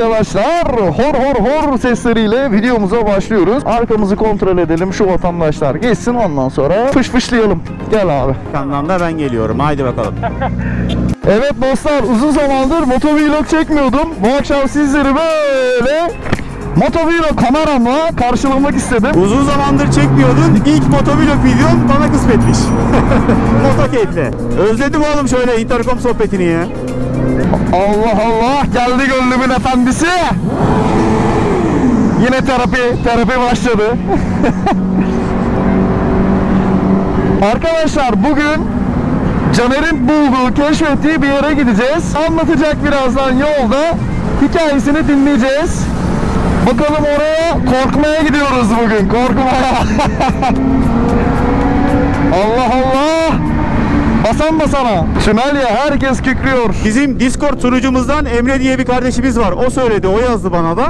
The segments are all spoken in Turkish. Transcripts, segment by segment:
arkadaşlar. Hor hor hor sesleriyle videomuza başlıyoruz. Arkamızı kontrol edelim. Şu vatandaşlar geçsin ondan sonra fış fışlayalım. Gel abi. Kandan ben geliyorum. Haydi bakalım. Evet dostlar uzun zamandır motovlog çekmiyordum. Bu akşam sizleri böyle motovlog kameramla karşılamak istedim. Uzun zamandır çekmiyordun. İlk motovlog videom bana kısmetmiş. Motokeyfle. Özledim oğlum şöyle interkom sohbetini ya. Allah Allah geldi gönlümün efendisi. Yine terapi, terapi başladı. Arkadaşlar bugün Caner'in bulduğu, keşfettiği bir yere gideceğiz. Anlatacak birazdan yolda. Hikayesini dinleyeceğiz. Bakalım oraya korkmaya gidiyoruz bugün. Korkmaya. Basan basana. Tünel ya herkes kükrüyor. Bizim Discord sunucumuzdan Emre diye bir kardeşimiz var. O söyledi, o yazdı bana da.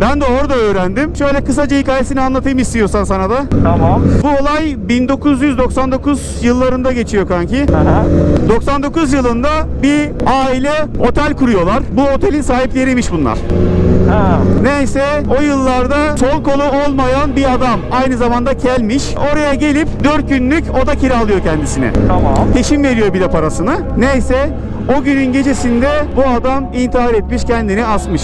Ben de orada öğrendim. Şöyle kısaca hikayesini anlatayım istiyorsan sana da. Tamam. Bu olay 1999 yıllarında geçiyor kanki. 99 yılında bir aile otel kuruyorlar. Bu otelin sahipleriymiş bunlar. Neyse o yıllarda sol kolu olmayan bir adam aynı zamanda kelmiş. Oraya gelip 4 günlük oda kiralıyor kendisine. Tamam. Peşin veriyor bir de parasını. Neyse o günün gecesinde bu adam intihar etmiş kendini asmış.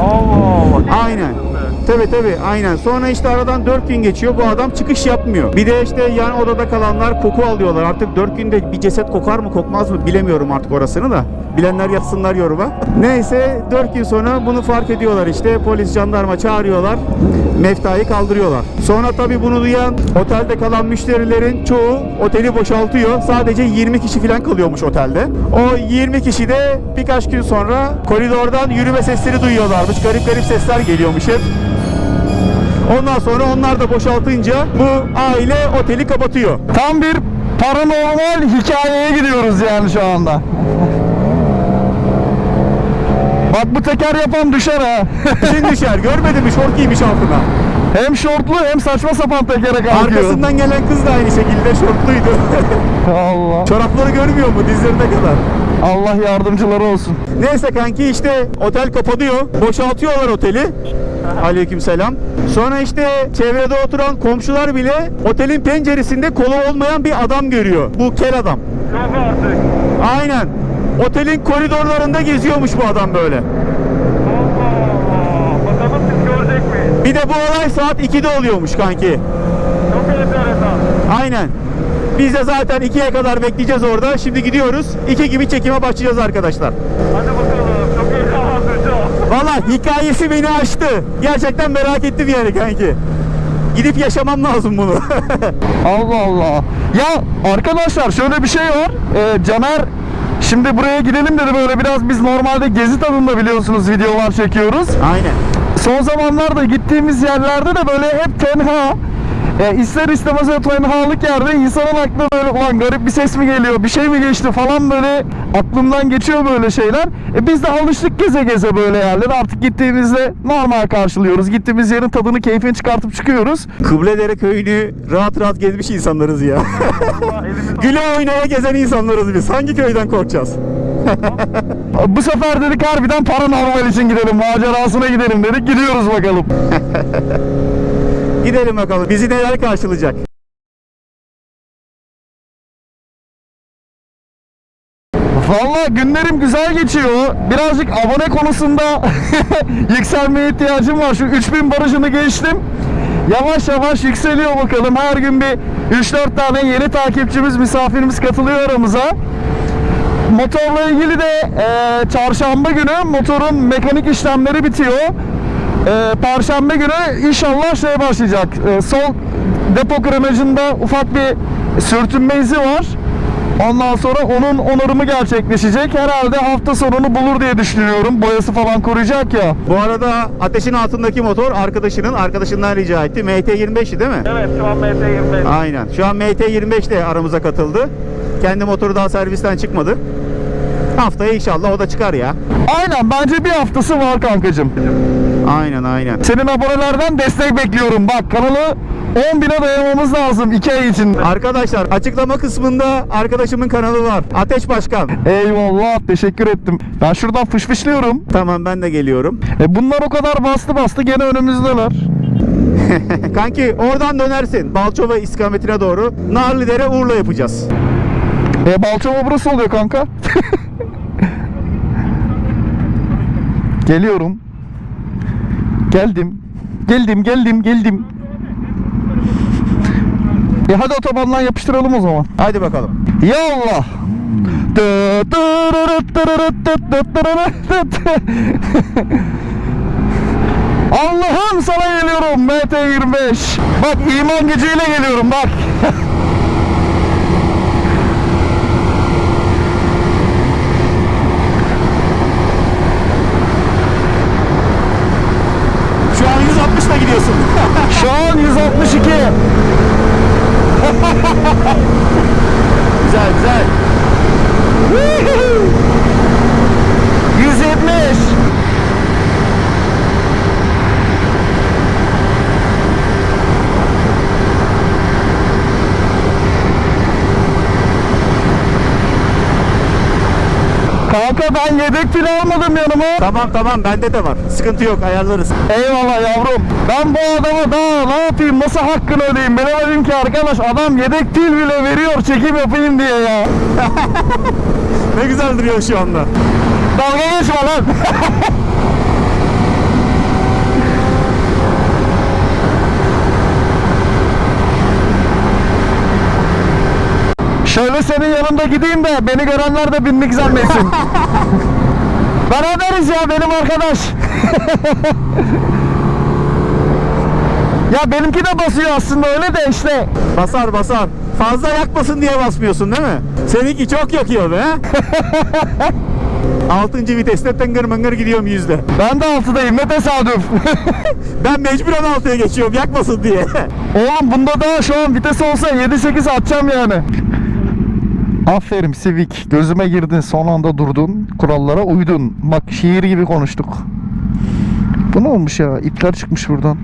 Allah Aynen. Tabi tabi aynen. Sonra işte aradan 4 gün geçiyor bu adam çıkış yapmıyor. Bir de işte yan odada kalanlar koku alıyorlar. Artık 4 günde bir ceset kokar mı kokmaz mı bilemiyorum artık orasını da. Bilenler yazsınlar yoruma. Neyse 4 gün sonra bunu fark ediyorlar işte. Polis jandarma çağırıyorlar. Meftayı kaldırıyorlar. Sonra tabi bunu duyan otelde kalan müşterilerin çoğu oteli boşaltıyor. Sadece 20 kişi falan kalıyormuş otelde. O 20 kişi de birkaç gün sonra koridordan yürüme sesleri duyuyorlarmış. Garip garip sesler geliyormuş hep. Ondan sonra onlar da boşaltınca bu aile oteli kapatıyor. Tam bir paranormal hikayeye gidiyoruz yani şu anda. Bak bu teker yapan düşer ha. Şimdi düşer görmedin mi şort giymiş altına. hem şortlu hem saçma sapan tekere kalkıyor. Arkasından gelen kız da aynı şekilde şortluydu. Allah. Çorapları görmüyor mu dizlerine kadar? Allah yardımcıları olsun. Neyse kanki işte otel kapanıyor. Boşaltıyorlar oteli. Aleykümselam. Sonra işte çevrede oturan komşular bile otelin penceresinde kolu olmayan bir adam görüyor. Bu kel adam. Yok artık. Aynen. Otelin koridorlarında geziyormuş bu adam böyle. Allah Allah. Bakalım siz görecek mi? Bir de bu olay saat 2'de oluyormuş kanki. Çok enteresan. Aynen. Biz de zaten 2'ye kadar bekleyeceğiz orada. Şimdi gidiyoruz. 2 gibi çekime başlayacağız arkadaşlar. Hadi. Valla hikayesi beni açtı. Gerçekten merak ettim yani kanki. Gidip yaşamam lazım bunu. Allah Allah. Ya arkadaşlar şöyle bir şey var. Ee, Caner şimdi buraya gidelim dedi böyle biraz biz normalde gezi tadında biliyorsunuz videolar çekiyoruz. Aynen. Son zamanlarda gittiğimiz yerlerde de böyle hep tenha. E, ister istemez o tenhalık yerde insanın aklına böyle ulan garip bir ses mi geliyor, bir şey mi geçti falan böyle aklımdan geçiyor böyle şeyler. E, biz de alıştık geze geze böyle yerlere artık gittiğimizde normal karşılıyoruz. Gittiğimiz yerin tadını, keyfini çıkartıp çıkıyoruz. Kıbledere köyünü rahat rahat gezmiş insanlarız ya. Güle oynaya gezen insanlarız biz. Hangi köyden korkacağız? Bu sefer dedik harbiden paranormal için gidelim, macerasına gidelim dedik. Gidiyoruz bakalım. Gidelim bakalım. Bizi neler karşılayacak? Valla günlerim güzel geçiyor. Birazcık abone konusunda yükselmeye ihtiyacım var. Şu 3000 barajını geçtim. Yavaş yavaş yükseliyor bakalım. Her gün bir 3-4 tane yeni takipçimiz, misafirimiz katılıyor aramıza. Motorla ilgili de e, çarşamba günü motorun mekanik işlemleri bitiyor. E, Perşembe günü inşallah şey başlayacak. E, sol depo grenajında ufak bir sürtünme izi var. Ondan sonra onun onarımı gerçekleşecek. Herhalde hafta sonunu bulur diye düşünüyorum. Boyası falan koruyacak ya. Bu arada ateşin altındaki motor arkadaşının arkadaşından rica etti. MT25'ti değil mi? Evet şu an MT25. Aynen. Şu an MT25 de aramıza katıldı. Kendi motoru daha servisten çıkmadı. Haftaya inşallah o da çıkar ya. Aynen bence bir haftası var kankacım. Aynen aynen. Senin abonelerden destek bekliyorum. Bak kanalı 10 bine dayamamız lazım 2 ay için. Arkadaşlar açıklama kısmında arkadaşımın kanalı var. Ateş Başkan. Eyvallah teşekkür ettim. Ben şuradan fışfışlıyorum. Tamam ben de geliyorum. E bunlar o kadar bastı bastı gene önümüzdeler. Kanki oradan dönersin. Balçova istikametine doğru. Narlıdere Urla yapacağız. E Balçova burası oluyor kanka. Geliyorum. Geldim. Geldim geldim geldim. E hadi otobandan yapıştıralım o zaman. Hadi bakalım. Ya Allah. Allah'ım sana geliyorum MT25. Bak iman gücüyle geliyorum bak. Şu an 160'la gidiyorsun. Şu an 162. güzel güzel. 170. Kanka ben yedek pil almadım yanıma. Tamam tamam bende de var. Sıkıntı yok ayarlarız. Eyvallah yavrum. Ben bu adama daha ne yapayım nasıl hakkını ödeyeyim? Ben dedim ki arkadaş adam yedek pil bile veriyor çekim yapayım diye ya. Ne güzel duruyor şu anda. Dalga geçme lan. Şöyle senin yanında gideyim de beni görenler de binlik zannetsin. Beraberiz ya benim arkadaş. ya benimki de basıyor aslında öyle de işte. Basar basar. Fazla yakmasın diye basmıyorsun değil mi? Seninki çok yakıyor be. Altıncı viteste tıngır mıngır gidiyorum yüzde. Ben de altıdayım ne tesadüf. Ben mecburen altıya geçiyorum yakmasın diye. Oğlum bunda da şu an vites olsa 7-8 atacağım yani. Aferin Civic. Gözüme girdin. Son anda durdun. Kurallara uydun. Bak şiir gibi konuştuk. Bu ne olmuş ya? İpler çıkmış buradan.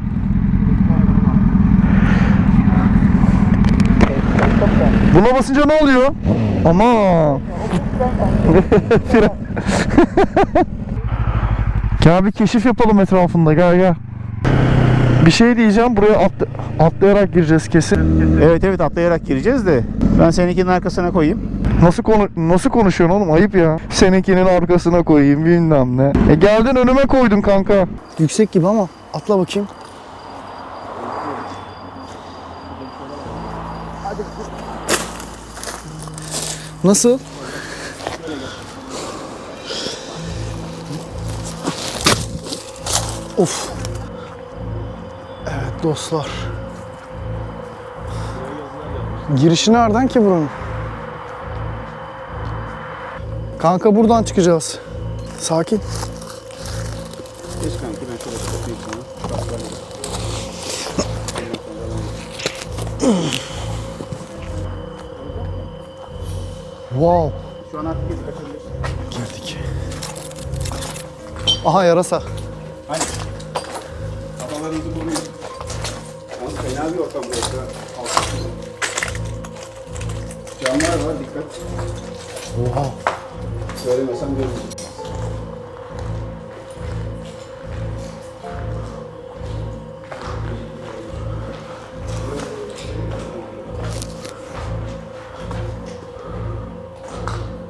Buna basınca ne oluyor? Ama gel bir keşif yapalım etrafında gel gel. Bir şey diyeceğim buraya atla- atlayarak gireceğiz kesin. evet evet atlayarak gireceğiz de. Ben seninkinin arkasına koyayım. Nasıl konu nasıl konuşuyorsun oğlum ayıp ya. Seninkinin arkasına koyayım bilmem ne. E geldin önüme koydun kanka. Yüksek gibi ama atla bakayım. Nasıl? Of. Dostlar. Girişi nereden ki buranın? Kanka buradan çıkacağız. Sakin. Geç kanki ben şöyle kapatayım sana. Wow. Şu an artık. Girdik. Aha yarasa. Camlar var dikkat. Oha. Söylemesem görürüz.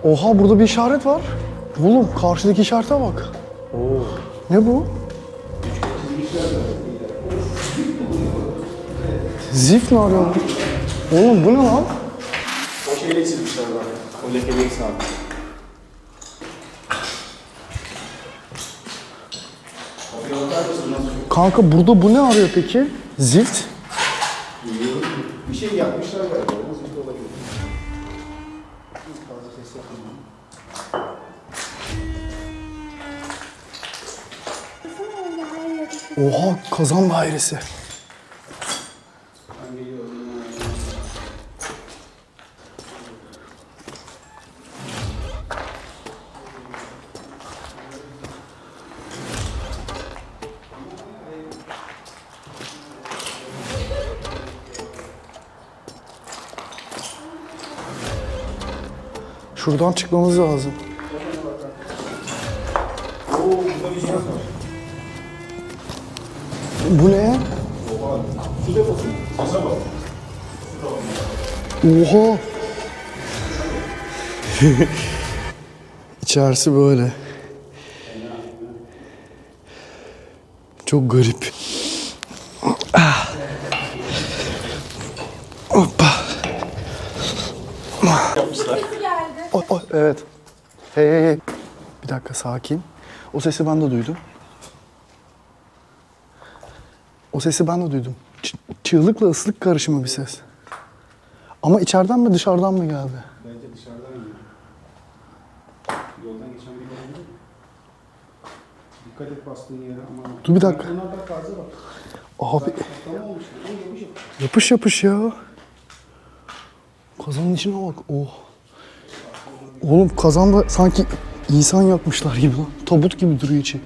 Oha burada bir işaret var. Oğlum karşıdaki işarete bak. Ne bu? Zif mi arıyor? Oğlum bu ne lan? O şeyle çizmişler bak. O lekeleri sağ. Kanka burada bu ne arıyor peki? Zift. Bir şey yapmışlar galiba. Nasıl bir olabilir? Fazla ses yapmayın. Oha kazan dairesi. Şuradan çıkmamız lazım. Bu ne? Oha! İçerisi böyle. Çok garip. Ah. Hoppa. O, o, evet. Hey hey hey. Bir dakika sakin. O sesi ben de duydum. O sesi ben de duydum. Ç- çığlıkla ıslık karışımı bir ses. Ama içeriden mi dışarıdan mı geldi? Bence dışarıdan geliyor. Yoldan geçen biri olabilir mi? Dikkat et bastığın yere ama. Dur bir dakika. Bunlar da fazla bak. Abi olmuş. Yapış yapış ya. Kazanın içine bak. Oh. Oğlum kazanda sanki insan yapmışlar gibi lan. Tabut gibi duruyor içi.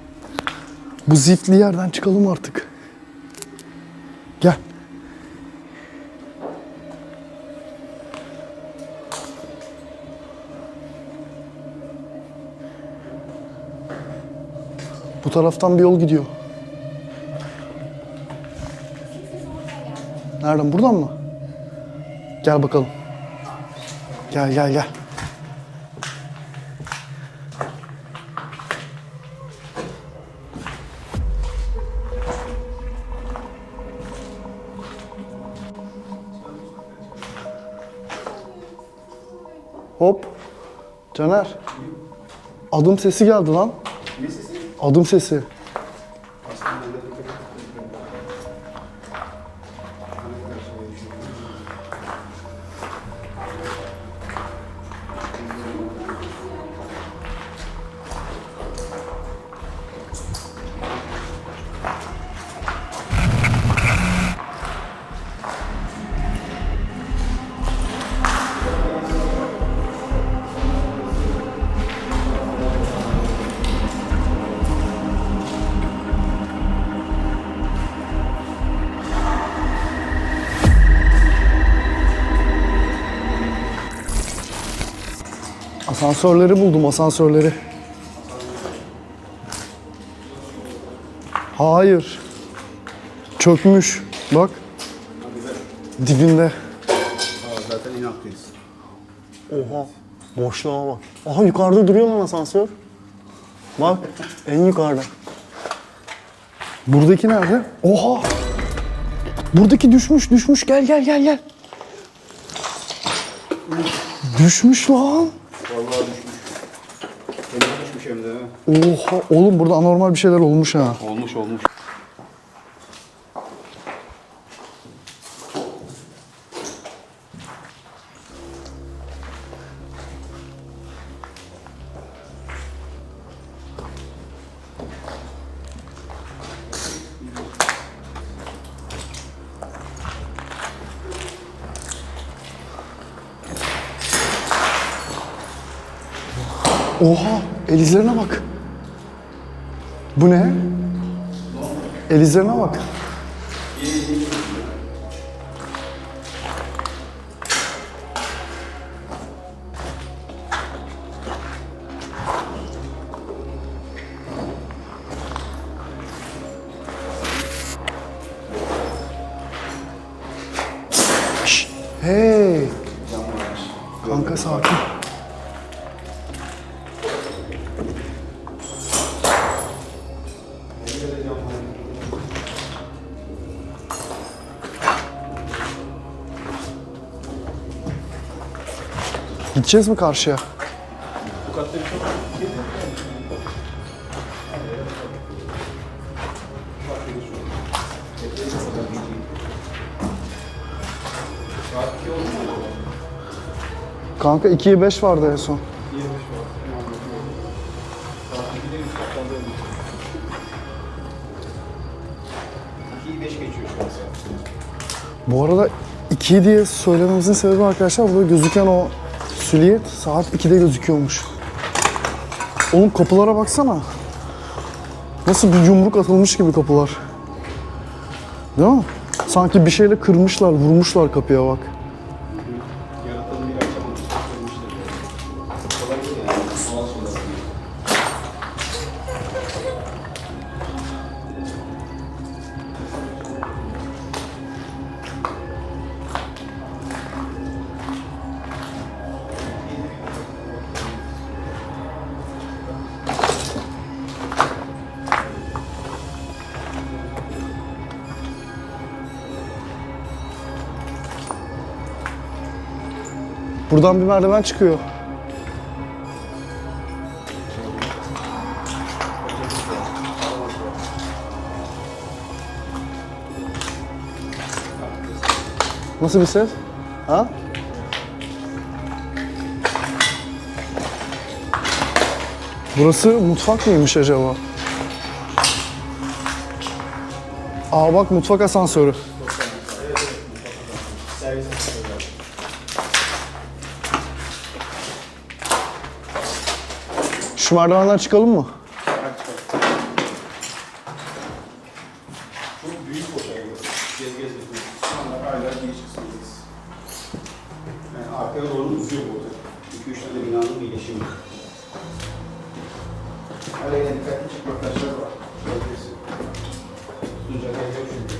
Bu zifli yerden çıkalım artık. Gel. Bu taraftan bir yol gidiyor. Nereden? Buradan mı? Gel bakalım. Gel gel gel. Caner. Adım sesi geldi lan. Ne sesi? Adım sesi. Asansörleri buldum asansörleri. Hayır. Çökmüş. Bak. Dibinde. Zaten inaklıyız. Oha. Boşluğa bak. Aha yukarıda duruyor lan asansör. Bak. En yukarıda. Buradaki nerede? Oha. Buradaki düşmüş düşmüş. Gel gel gel gel. Düşmüş lan. Vallahi düşmüş. Eline düşmüş hem de. ha. Oha. Oğlum burada anormal bir şeyler olmuş ha. Olmuş olmuş. Oha. El izlerine bak. Bu ne? El izlerine bak. Gideceğiz mi karşıya? Kanka 2'ye 5 vardı en son. Bu arada 2 diye söylememizin sebebi arkadaşlar burada gözüken o silüet saat 2'de gözüküyormuş. Oğlum kapılara baksana. Nasıl bir yumruk atılmış gibi kapılar. Değil mi? Sanki bir şeyle kırmışlar, vurmuşlar kapıya bak. Buradan bir merdiven çıkıyor. Nasıl bir ses? Ha? Burası mutfak mıymış acaba? Aa bak mutfak asansörü. Şu merdivenden çıkalım mı? Yani arkaya doğru uzuyor bu otel. 2-3 tane binanın birleşimi. Hala yine dikkatli çıkmak taşlar var. Bölgesi. Tutunca geliyor çünkü.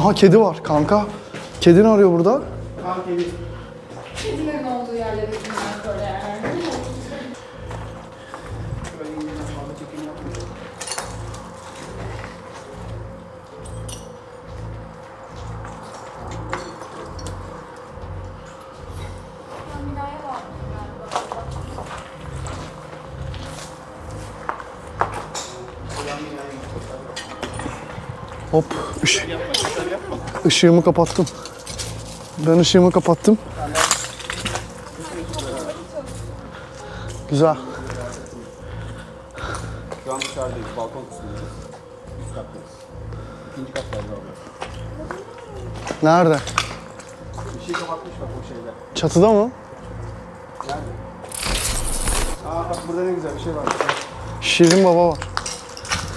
Aha kedi var kanka. Kedi ne arıyor burada? Kedilerin olduğu yerlere gitmem böyle yerler. Hop. Iş. Işığımı kapattım. Ben ışığımı kapattım. Güzel. Şu an dışarıdayız. Balkon kısmındayız. Üst kattayız. İkinci katlarda abi. Nerede? Bir şey kapatmış bak o şeyler. Çatıda mı? Nerede? Aa bak burada ne güzel bir şey var. Şirin baba var.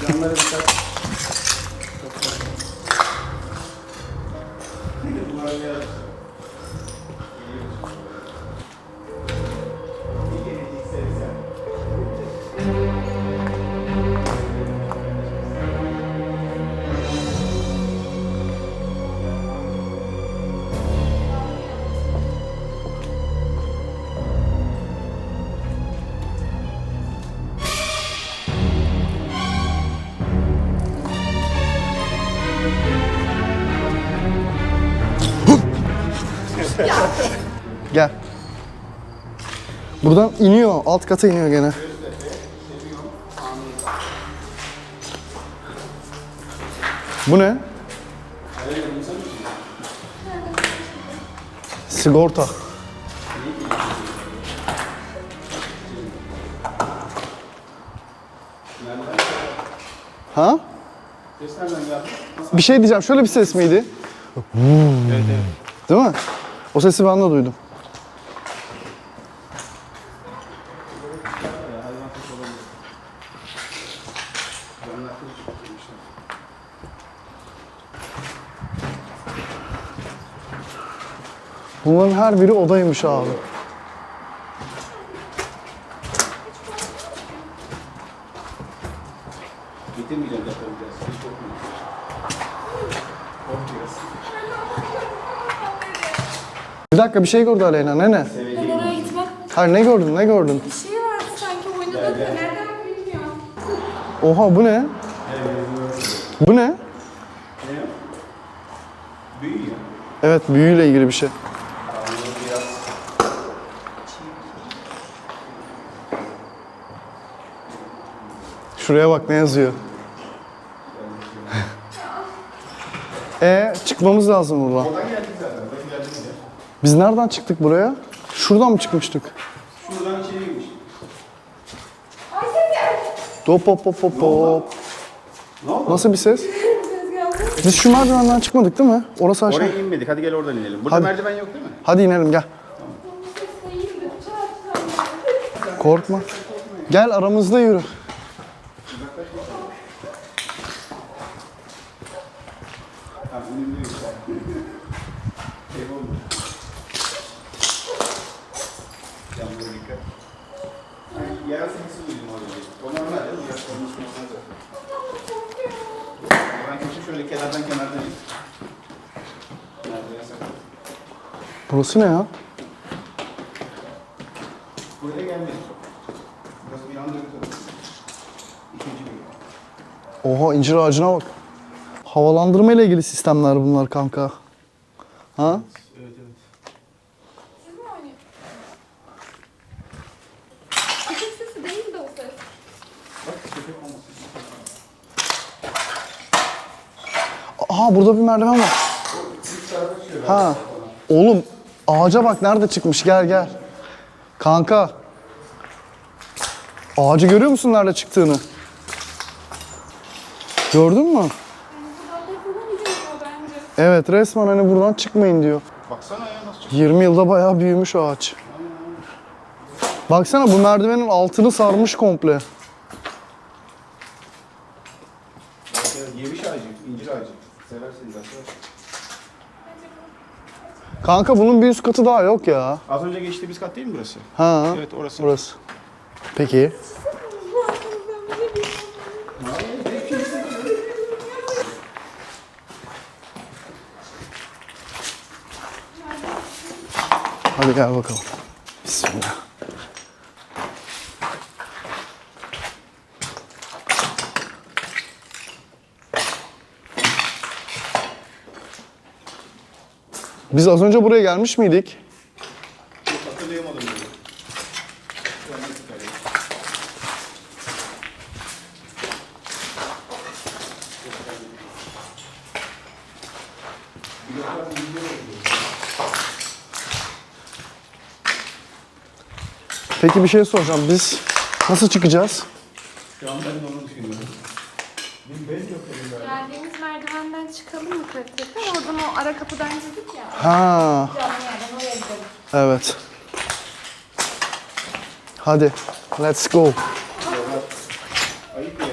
Yanlara dikkat. Gel. Buradan iniyor. Alt kata iniyor gene. Bu ne? Sigorta. Ha? Bir şey diyeceğim. Şöyle bir ses miydi? Evet evet. Değil mi? O sesi ben de duydum. Her biri odaymış abi. Bitirmeyeceğim zaten biraz. Hiç korkmayın. Kork biraz. Bir dakika bir şey gördü Aleyna. Ne ne? Ben oraya gitmem. Hayır ne gördün ne gördün? Bir şey vardı sanki oynadık da nereden bilmiyorum. Oha bu ne? Bu ne? Büyüyor. Evet büyüyle ilgili bir şey. Şuraya bak ne yazıyor. e çıkmamız lazım buradan. Biz nereden çıktık buraya? Şuradan mı çıkmıştık? Şuradan içeri girmiş. Hop hop hop hop hop. Ne oldu? Nasıl bir ses? Biz şu merdivenden çıkmadık değil mi? Orası aşağı. Oraya inmedik. Hadi gel oradan inelim. Burada Hadi. merdiven yok değil mi? Hadi inelim gel. Korkma. Gel aramızda yürü. Burası ne ya? Buraya gelmiş. Burası bir anda İkinci bir. Oha incir ağacına bak. Havalandırma ile ilgili sistemler bunlar kanka. Ha? Evet Aha burada bir merdiven var. Ha. Oğlum ağaca bak nerede çıkmış gel gel. Kanka. Ağacı görüyor musun nerede çıktığını? Gördün mü? Evet resmen hani buradan çıkmayın diyor. Baksana ya nasıl 20 yılda bayağı büyümüş ağaç. Baksana bu merdivenin altını sarmış komple. Yemiş ağacı, incir ağacı. Seversiniz arkadaşlar. Kanka bunun bir üst katı daha yok ya. Az önce geçtiğimiz kat değil mi burası? Ha. Evet orası. Burası. Peki. Hadi gel bakalım. Biz az önce buraya gelmiş miydik? Peki bir şey soracağım. Biz nasıl çıkacağız? Şu an ben de onu düşünüyorum. Geldiğimiz merdivenden çıkalım mı tekrar? Oradan o ara kapıdan girdik ya. Ha, Canlı yerden oraya gidelim. evet. Hadi, let's go. Ayıp ya.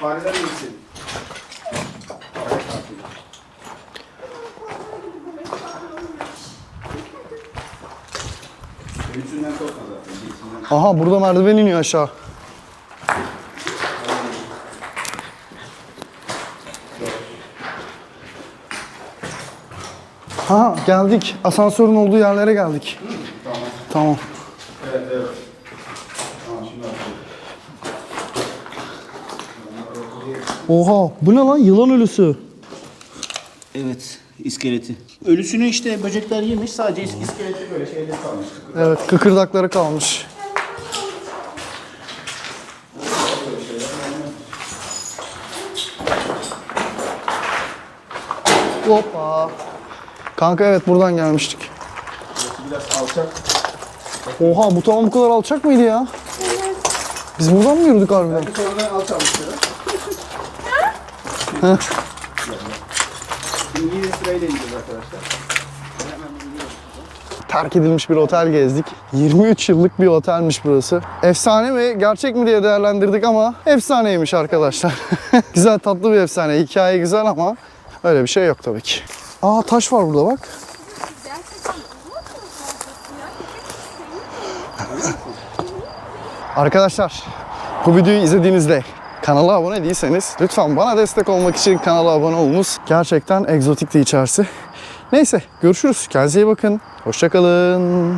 Fareler yesin. Aha burada merdiven iniyor aşağı. Ha geldik. Asansörün olduğu yerlere geldik. Tamam. Tamam. Evet evet. Tamam şimdi. Oha bu ne lan yılan ölüsü. Evet, iskeleti. Ölüsünü işte böcekler yemiş, sadece is- iskeleti böyle şeyler kalmış. Evet kıkırdakları kalmış. Hoppa. Kanka evet buradan gelmiştik. Burası biraz alçak. Oha bu tamam bu kadar alçak mıydı ya? Biz buradan mı yürüdük harbiden? Bir sonradan alçalmış ya. Şimdi yine sırayla ineceğiz arkadaşlar. terk edilmiş bir otel gezdik. 23 yıllık bir otelmiş burası. Efsane mi, gerçek mi diye değerlendirdik ama efsaneymiş arkadaşlar. güzel tatlı bir efsane. Hikaye güzel ama öyle bir şey yok tabii ki. Aa taş var burada bak. Arkadaşlar bu videoyu izlediğinizde kanala abone değilseniz lütfen bana destek olmak için kanala abone olunuz. Gerçekten egzotikti içerisi. Neyse görüşürüz. Kendinize iyi bakın. Hoşçakalın.